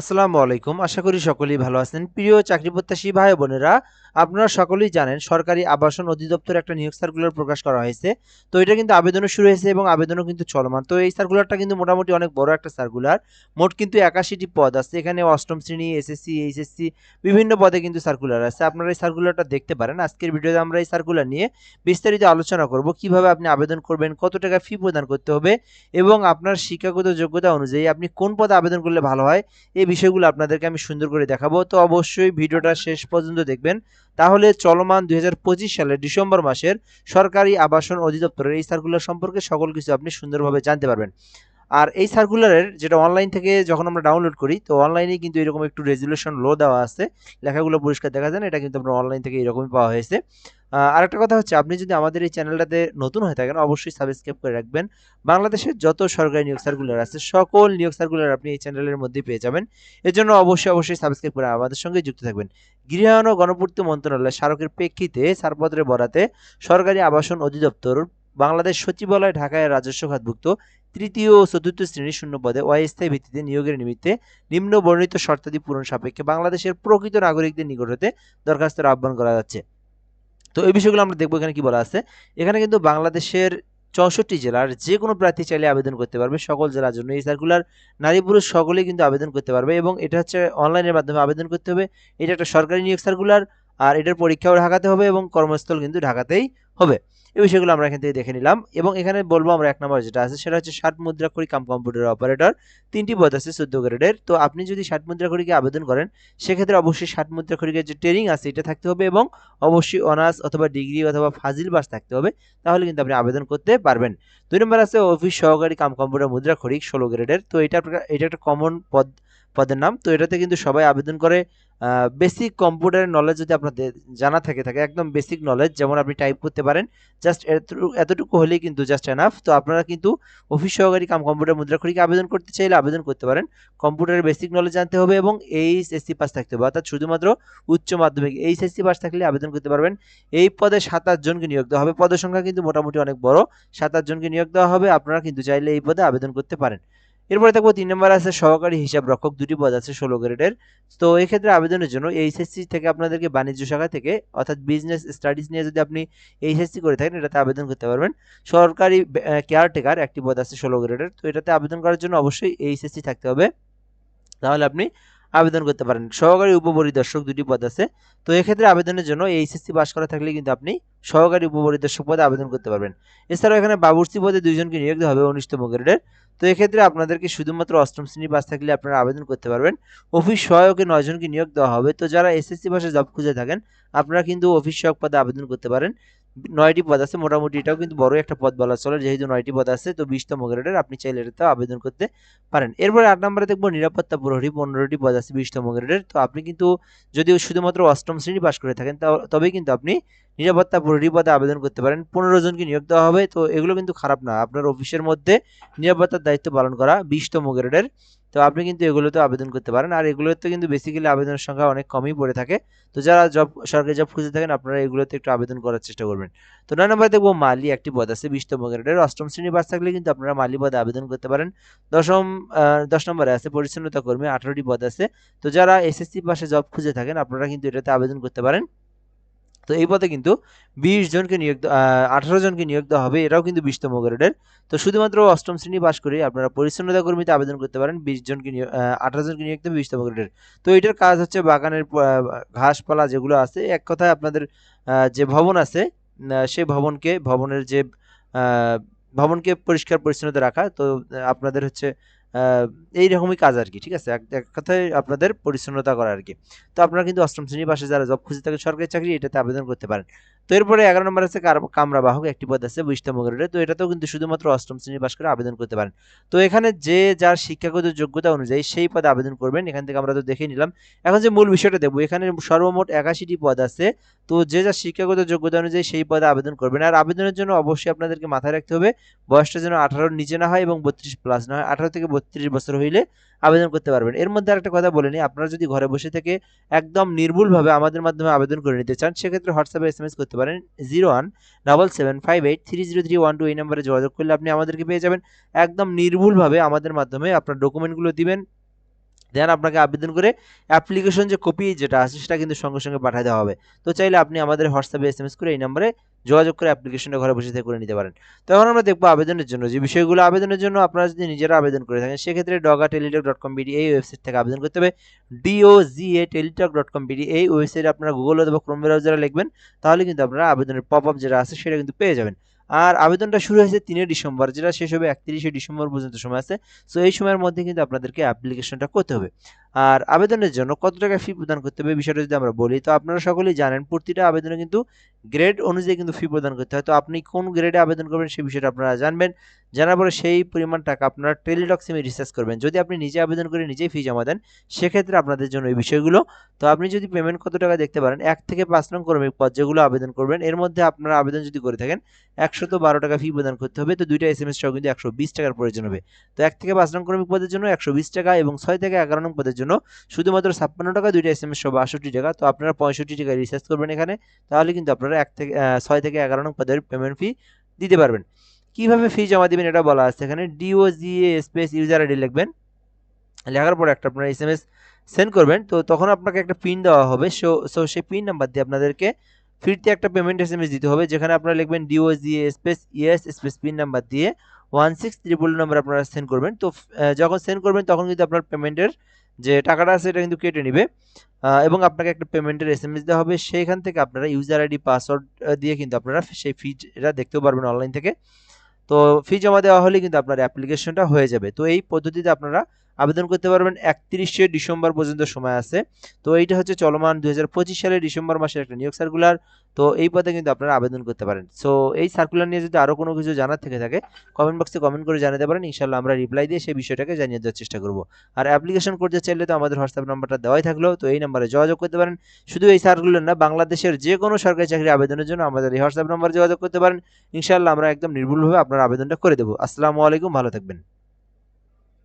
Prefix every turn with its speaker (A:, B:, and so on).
A: আসসালামু আলাইকুম। আশা করি সকলেই ভালো আছেন। প্রিয় চাকরি প্রত্যাশী ভাই বোনেরা, আপনারা সকলেই জানেন সরকারি আবাসন অধিদপ্তর একটা নিয়োগ সার্কুলার প্রকাশ করা হয়েছে। তো এটা কিন্তু আবেদনও শুরু হয়েছে এবং আবেদনও কিন্তু চলমান। তো এই সার্কুলারটা কিন্তু মোটামুটি অনেক বড় একটা সার্কুলার মোট কিন্তু একাশিটি পদ আছে। এখানে অষ্টম শ্রেণি, এসএসসি, এইচএসসি বিভিন্ন পদে কিন্তু সার্কুলার আছে। আপনারা এই সার্কুলারটা দেখতে পারেন। আজকের ভিডিওতে আমরা এই সার্কুলার নিয়ে বিস্তারিত আলোচনা করব। কীভাবে আপনি আবেদন করবেন, কত টাকা ফি প্রদান করতে হবে এবং আপনার শিক্ষাগত যোগ্যতা অনুযায়ী আপনি কোন পদে আবেদন করলে ভালো হয়, এই বিষয়গুলো আপনাদেরকে আমি সুন্দর করে দেখাবো, তো অবশ্যই ভিডিওটা শেষ পর্যন্ত দেখবেন। তাহলে চলমান দুই হাজার পঁচিশ সালের ডিসেম্বর মাসের সরকারি আবাসন অধিদপ্তরের এই সার্কুলার সম্পর্কে সকল কিছু আপনি সুন্দরভাবে জানতে পারবেন। আর এই সার্কুলারের যেটা অনলাইন থেকে যখন আমরা ডাউনলোড করি, তো অনলাইনে কিন্তু এরকম একটু রেজুলেশন লো দেওয়া আছে, লেখাগুলো পরিষ্কার দেখা যায় না, এটা কিন্তু আপনার অনলাইন থেকে এরকমই পাওয়া হয়েছে। আরেকটা কথা হচ্ছে, আপনি যদি আমাদের এই চ্যানেলটাতে নতুন হয়ে থাকেন, অবশ্যই সাবস্ক্রাইব করে রাখবেন। বাংলাদেশের যত সরকারি নিয়োগ সার্কুলার আছে, সকল নিয়োগ সার্কুলার আপনি এই চ্যানেলের মধ্যে পেয়ে যাবেন। এর জন্য অবশ্যই অবশ্যই সাবস্ক্রাইব করে আমাদের সঙ্গে যুক্ত থাকবেন। গৃহায়ন ও গণপূর্তি মন্ত্রণালয় স্মারকের প্রেক্ষিতে ছাড়পত্রের বরাতে সরকারি আবাসন অধিদপ্তর, বাংলাদেশ সচিবালয়, ঢাকায় রাজস্ব খাতভুক্ত তৃতীয় ও চতুর্থ শ্রেণির শূন্য পদে অস্থায়ী ভিত্তিতে নিয়োগের নিমিত্তে নিম্ন বর্ণিত শর্তাদি পূরণ সাপেক্ষে বাংলাদেশের প্রকৃত নাগরিকদের নিকট হতে দরখাস্তের আহ্বান করা যাচ্ছে। তো এই বিষয়গুলো আমরা দেখব এখানে কি বলা আছে। এখানে কিন্তু বাংলাদেশের চৌষট্টি জেলার যে কোনো প্রার্থী চাইলে আবেদন করতে পারবে। সকল জেলার জন্য এই সার্কুলার নারী পুরুষ সকলেই কিন্তু আবেদন করতে পারবে এবং এটা হচ্ছে অনলাইনের মাধ্যমে আবেদন করতে হবে। এটা একটা সরকারি নিয়োগ সার্কুলার আর এটার পরীক্ষাও ঢাকাতে হবে এবং কর্মস্থল কিন্তু ঢাকাতেই হবে। এই বিষয়গুলো আমরা এখান থেকে দেখে নিলাম এবং এখানে বলব আমরা এক নম্বর যেটা আছে, সেটা হচ্ছে ষাট মুদ্রা করি কাম কম্পিউটার অপারেটর, তিনটি পদ আছে চোদ্দ গ্রেডের। তো আপনি যদি ষাট মুদ্রা করিকে আবেদন করেন, সেক্ষেত্রে অবশ্যই ষাট মুদ্রা করিকে যে ট্রেনিং আছে, এটা থাকতে হবে এবং অবশ্যই অনার্স অথবা ডিগ্রি অথবা ফাজিল বাস থাকতে হবে, তাহলে কিন্তু আপনি আবেদন করতে পারবেন। দুই নম্বর আছে অফিস সহকারী কাম কম্পিউটার মুদ্রা খরিক ষোলো গ্রেডের। তো এটা এটা একটা কমন পদ, পদের নাম। তো এটাতে কিন্তু সবাই আবেদন করে বেসিক কম্পিউটারের নলেজ যদি আপনাদের জানা থাকে থাকে একদম বেসিক নলেজ যেমন আপনি টাইপ করতে পারেন জাস্ট এতটুকু হলেই কিন্তু জাস্ট এনাফ তো আপনারা কিন্তু অফিস সহকারী কাম কম্পিউটার মুদ্রা খরিকে আবেদন করতে চাইলে আবেদন করতে পারেন। কম্পিউটারের বেসিক নলেজ জানতে হবে এবং এইচএসসি পাস থাকতে হবে। অর্থাৎ শুধুমাত্র উচ্চ মাধ্যমিক এইচএসসি পাস থাকলে আবেদন করতে পারবেন। এই পদে সাতাশ জনকে নিয়োগ দেওয়া হবে। পদের সংখ্যা কিন্তু মোটামুটি অনেক বড়। সাতাশ জনকে নিয়োগ দেওয়া হবে। আপনারা কিন্তু চাইলে এই পদে আবেদন করতে পারেন। এরপরে দেখব তিন নম্বর আছে সহকারী হিসাব রক্ষক, দুটি পদ আছে ষোলো গ্রেডের। তো এক্ষেত্রে আবেদনের জন্য এইচএসসি থেকে আপনাদেরকে বাণিজ্য শাখা থেকে, অর্থাৎ বিজনেস স্টাডিজ নিয়ে যদি আপনি এইচএসসি করে থাকেন, এটাতে আবেদন করতে পারবেন। সরকারি কেয়ারটেকার একটি পদ আছে ষোলো গ্রেডের। তো এটাতে আবেদন করার জন্য অবশ্যই এইচএসসি থাকতে হবে। তাহলে আপনি আবেদন করতে পারেন। সহকারী উপপরিদর্শক দুটি পদ আছে। তো এক্ষেত্রে আবেদনের জন্য এইচএসসি পাস করা থাকলে কিন্তু আপনি সহকারী উপপরিদর্শক পদে আবেদন করতে পারবেন। এছাড়াও এখানে বাবুর্চি পদে দুইজনকে নিয়োগ হবে উনিশতম গ্রেডের। তো এক্ষেত্রে আপনাদেরকে শুধুমাত্র অষ্টম শ্রেণি পাস থাকলে আপনারা আবেদন করতে পারবেন। অফিস সহায়কে নয়জনকে নিয়োগ দেওয়া হবে। তো যারা এসএসসি পাশে জব খুঁজে থাকেন, আপনারা কিন্তু অফিস সহায়ক পদে আবেদন করতে পারেন। নয়টি পদ আছে, মোটামুটি এটাও কিন্তু বড় একটা পদ বলা চলে, যেহেতু নয়টি পদ আছে, তো বিশতম গ্রেডের আপনি চাইলে এটাতে আবেদন করতে পারেন। এরপরে আট নম্বরে দেখব নিরাপত্তা প্রহরী, পনেরোটি পদ আছে বিশতম গ্রেডের, তো আপনি কিন্তু যদি শুধুমাত্র অষ্টম শ্রেণি পাশ করে থাকেন তবে কিন্তু আপনি নিরাপত্তা প্রহরী পদে আবেদন করতে পারেন। পনেরো জনকে নিয়োগ দেওয়া হবে, তো এগুলো কিন্তু খারাপ না। আপনার অফিসের মধ্যে নিরাপত্তার দায়িত্ব পালন করা বিশতম গ্রেডের। তো আপনি কিন্তু এগুলোতে আবেদন করতে পারেন। আর এগুলোতে কিন্তু বেসিক্যালি আবেদনের সংখ্যা অনেক কমই পড়ে থাকে। তো যারা জব সরকারি জব খুঁজে থাকেন, আপনারা এগুলোতে একটু আবেদন করার চেষ্টা করবেন। তো নয় নম্বরে দেখব মালি একটি পদ আছে, বিশতম গ্রেডের। অষ্টম শ্রেণি পাস থাকলে কিন্তু আপনারা মালি পদে আবেদন করতে পারেন। দশম দশ নম্বরে আছে, পরিচ্ছন্নতা কর্মী, আঠারোটি পদ আছে। তো যারা এসএসসি পাশে জব খুঁজে থাকেন, আপনারা কিন্তু এটাতে আবেদন করতে পারেন। তো এই পদে কিন্তু বিশ জনকে নিয়োগ আঠারো জনকে নিয়োগ দেওয়া হবে। এটাও কিন্তু বিশতম গ্রেডের। তো শুধুমাত্র অষ্টম শ্রেণি পাশ করে আপনারা পরিচ্ছন্নতা কর্মীতে আবেদন করতে পারেন। বিশ জনকে নিয়োগ আঠারো জনকে নিয়োগ দেবে বিশতম গ্রেডের। তো এটার কাজ হচ্ছে বাগানের ঘাসপালা যেগুলো আছে, এক কথায় আপনাদের যে ভবন আছে সেই ভবনকে, ভবনের যে ভবনকে পরিষ্কার পরিচ্ছন্নতা রাখা। তো আপনাদের হচ্ছে আহ, এইরকমই কাজ আর কি ঠিক আছে? এক কথায় আপনাদের পরিচ্ছন্নতা করা আর কি। তো আপনারা কিন্তু অষ্টম শ্রেণির পাশে যারা জব খুঁজে থাকে সরকারি চাকরি এটাতে আবেদন করতে পারেন। তো এরপরে এগারো নম্বর আছে কামরা বাহক একটি পদ আছে বিশতম গ্রেডে তো এটাতেও কিন্তু শুধুমাত্র অষ্টম শ্রেণি পাশ করে আবেদন করতে পারেন। তো এখানে যে যার শিক্ষাগত যোগ্যতা অনুযায়ী সেই পদে আবেদন করবেন, এখান থেকে আমরা তো দেখে নিলাম। এখন যে মূল বিষয়টা দেখব, এখানে সর্বমোট একাশিটি পদ আছে। তো যে যার শিক্ষাগত যোগ্যতা অনুযায়ী সেই পদে আবেদন করবেন। আর আবেদনের জন্য অবশ্যই আপনাদেরকে মাথায় রাখতে হবে, বয়সটা যেন আঠারোর নিচে না হয় এবং বত্রিশ প্লাস না হয়। আঠারো থেকে বত্রিশ বছর হইলে আবেদন করতে পারবেন। এর মধ্যে আরেকটা কথা বলে নিই, আপনারা যদি ঘরে বসে থেকে একদম নির্ভুলভাবে আমাদের মাধ্যমে আবেদন করে নিতে চান, সেক্ষেত্রে হোয়াটসঅ্যাপে এস এম এস করতে পারেন zero one double seven five eight three zero three one two এই নাম্বারে যোগাযোগ করলে আপনি আমাদেরকে পেয়ে যাবেন। একদম নির্ভুলভাবে আমাদের মাধ্যমে আপনার ডকুমেন্টগুলো দিবেন দেন আপনাকে আবেদন করে অ্যাপ্লিকেশন যে কপি যেটা আছে সেটা কিন্তু সঙ্গে সঙ্গে পাঠিয়ে দেওয়া হবে। তো চাইলে আপনি আমাদের হোয়াটসঅ্যাপে এস এম এস করে এই নাম্বারে যোগাযোগ করে অ্যাপ্লিকেশনটা ঘরে বসে থেকে করে নিতে পারেন। তো এখন আমরা দেখব আবেদনের জন্য, যে বিষয়গুলো আবেদনের জন্য আপনারা যদি নিজেরা আবেদন করে থাকেন, সেক্ষেত্রে ডগা টেলিটক ডট কম বিডি এই ওয়েবসাইট থেকে আবেদন করতে হবে। D O G A Teletalk dot com BD এই ওয়েবসাইটে আপনারা গুগল অথবা ক্রোম ব্রাউজারে লিখবেন, তাহলে কিন্তু আপনারা আবেদনের পপ আপ যেটা আছে সেটা কিন্তু পেয়ে যাবেন। আর আবেদনটা শুরু হয়েছে তিনে ডিসেম্বর, যেটা শেষ হবে একত্রিশে ডিসেম্বর পর্যন্ত সময় আছে। সো এই সময়ের মধ্যে কিন্তু আপনাদেরকে অ্যাপ্লিকেশনটা করতে হবে। আর আবেদনের জন্য কত টাকা ফি প্রদান করতে হবে, বিষয়টা যদি আমরা বলি, তো আপনারা সকলেই জানেন প্রতিটা আবেদনে কিন্তু গ্রেড অনুযায়ী কিন্তু ফি প্রদান করতে হয়। তো আপনি কোন গ্রেডে আবেদন করবেন সেই বিষয়টা আপনারা জানবেন। জানার পরে সেই পরিমাণ টাকা আপনারা টেলিটক সিমে রিচার্জ করবেন। যদি আপনি নিজে আবেদন করে নিজেই ফি জমা দেন, সেক্ষেত্রে আপনাদের জন্য এই বিষয়গুলো। তো আপনি যদি পেমেন্ট কত টাকা দেখতে পারেন, এক থেকে পাঁচ নং কর্মী পদ যেগুলো আবেদন করবেন, এর মধ্যে আপনারা আবেদন যদি করে থাকেন একশত বারো টাকা ফি প্রদান করতে হবে। তো দুইটা এস এম এস সহ কিন্তু একশো বিশ টাকার প্রয়োজন হবে। তো এক থেকে পাঁচ নং কর্মী পদের জন্য একশো বিশ টাকা এবং ছয় থেকে এগারো নং পদের জন্য শুধুমাত্র ছাপ্পান্ন টাকা, দুইটা এস এম এস সহ বাষট্টি টাকা। তো আপনারা পঁয়ষট্টি টাকা রিচার্জ করবেন এখানে। তাহলে কিন্তু আপনারা এক থেকে ছয় থেকে এগারো নং পদের পেমেন্ট ফি দিতে পারবেন। কীভাবে ফি জমা দিবেন এটা বলা আছে এখানে। ডিওজিএ স্পেস ইউজার আইডি লিখবেন। লেখার পরে একটা আপনারা এস এম এস সেন্ড করবেন। তো তখন আপনাকে একটা পিন দেওয়া হবে। সো সো সেই পিন নাম্বার দিয়ে আপনাদেরকে ফিরতে একটা পেমেন্ট এস এম এস দিতে হবে। যেখানে আপনারা লিখবেন D O G A space E S space pin number দিয়ে ওয়ান সিক্স ত্রিপল নাম্বার আপনারা সেন্ড করবেন। তো যখন সেন্ড করবেন তখন কিন্তু আপনার পেমেন্টের যে টাকাটা আছে এটা কিন্তু কেটে নেবে। এবং আপনাকে একটা পেমেন্টের এস এম এস দেওয়া হবে। সেইখান থেকে আপনারা ইউজার আইডি পাসওয়ার্ড দিয়ে কিন্তু আপনারা সেই ফিটা দেখতেও পারবেন অনলাইন থেকে। তো ফি জমা দেওয়া হলে কিন্তু আপনার অ্যাপ্লিকেশনটা হয়ে যাবে। তো এই পদ্ধতিতে আপনারা আবেদন করতে পারবেন একত্রিশে ডিসেম্বর পর্যন্ত সময় আছে। তো এইটা হচ্ছে চলমান দু হাজার পঁচিশ সালের ডিসেম্বর মাসের একটা নিয়োগ সার্কুলার তো এই পদে কিন্তু আপনারা আবেদন করতে পারেন। সো এই সার্কুলার নিয়ে যদি আরও কোনো কিছু জানার থেকে থাকে কমেন্ট বক্সে কমেন্ট করে জানাতে পারেন। ইনশাল্লাহ আমরা রিপ্লাই দিয়ে সেই বিষয়টাকে জানিয়ে দেওয়ার চেষ্টা করব। আর অ্যাপ্লিকেশন করতে চাইলে তো আমাদের হোয়াটসঅ্যাপ নাম্বারটা দেওয়াই থাকল। তো এই নাম্বারে যোগাযোগ করতে পারেন। শুধু এই সার্কুলার না, বাংলাদেশের যে কোনো সরকারি চাকরি আবেদনের জন্য আমাদের এই হোয়াটসঅ্যাপ নাম্বারে যোগাযোগ করতে পারেন। ইনশাল্লাহ আমরা একদম নির্ভুলভাবে আপনার আবেদনটা করে দেবো। আসসালামু আলাইকুম, ভালো থাকবেন।